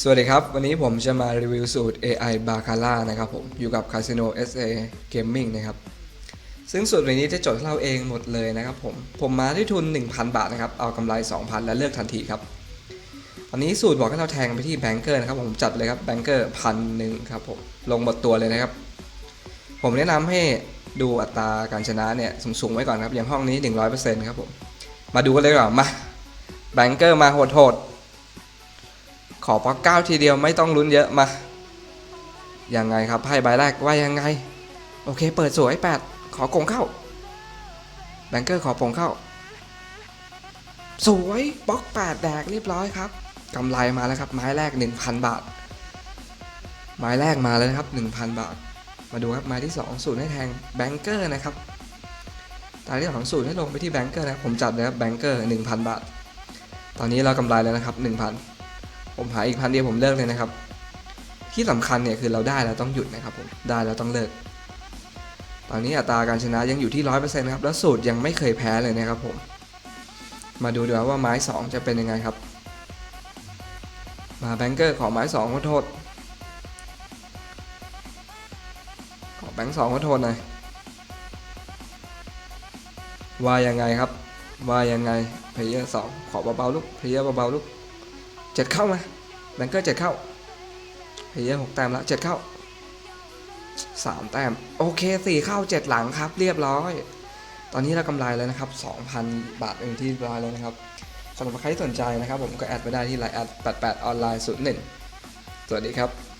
สวัสดีครับ วันนี้ผมจะมารีวิวสูตร AI b a c a r a นะครับผม อยู่กับ Casino SA Gaming นะครับ ซึ่งสูตรนี้จะจดเราเองหมดเลยนะครับผม ผมมาด้วยทุน 1,000 บาทนะครับ เอากำไร 2,000 และเลือกทันทีครับ ตอนนี้สูตรบอกให้เราแทงไปที่แบงเกอร์นะครับผมจัดเลยครับแบงเกอร์พันหนึ่งครับผม ลงหมดตัวเลยนะครับ ผมแนะนำให้ดูอัตราการชนะเนี่ยสูงๆไว้ก่อนครับ อย่างห้องนี้ 100%ครับผม มาดูกันเลยก่อนมาแบงเกอร์มาโหดๆ ขอป๊อกเก้าทีเดียวไม่ต้องลุ้นเยอะมา ยังไงครับไพ่ใบแรกว่ายังไง โอเค เปิดสวยแปดขอโกงเข้า แบงเกอร์ขอโปงเข้า สวยบล็อกแปดแดกเรียบร้อยครับกำไรมาแล้วครับ ไม้แรก 1,000 บาท ไม้แรกมาแล้วนะครับ 1,000 บาท มาดูครับไม้ที่2สูตรให้แทงแบงเกอร์นะครับตาที่สองสูตรให้ลงไปที่แบงเกอร์นะครับผมจัดเลยครับแบงเกอร์1,000 บาท ตอนนี้เรากำไรแล้วนะครับ 1,000 ผมหาอีกพันเดียวผมเลิกเลยนะครับ ที่สำคัญเนี่ยคือเราได้แล้วต้องหยุดนะครับผมได้แล้วต้องเลิก ตอนนี้อัตราการชนะยังอยู่ที่ร้อยเปอร์เซ็นต์ครับแล้วสูตรยังไม่เคยแพ้เลยนะครับผม มาดูดีกว่าว่าไม้สองจะเป็นยังไงครับ มาแบงเกอร์ขอไม้สองขอโทษขอแบงค์สองขอโทษหน่อยว่ายังไงครับว่ายังไงเพย์เยอร์สองขอเบาๆลูกเพย์เยอร์เบาๆลูก เจ็ดเข้ามาแบงเกอร์เจ็ดเข้าเฮียหกแต้มแล้วเจ็ดเข้าสามแต้มโอเคสี่เข้าเจ็ดหลังครับ เรียบร้อย ตอนนี้เรากำไรแล้วนะครับสองพันบาทเองที่ร้อยแล้วนะครับสำหรับใครที่สนใจนะครับ ผมก็แอดไปได้ที่ไลน์แอดแปดแปดออนไลน์สุดหนึ่งสวัสดีครับ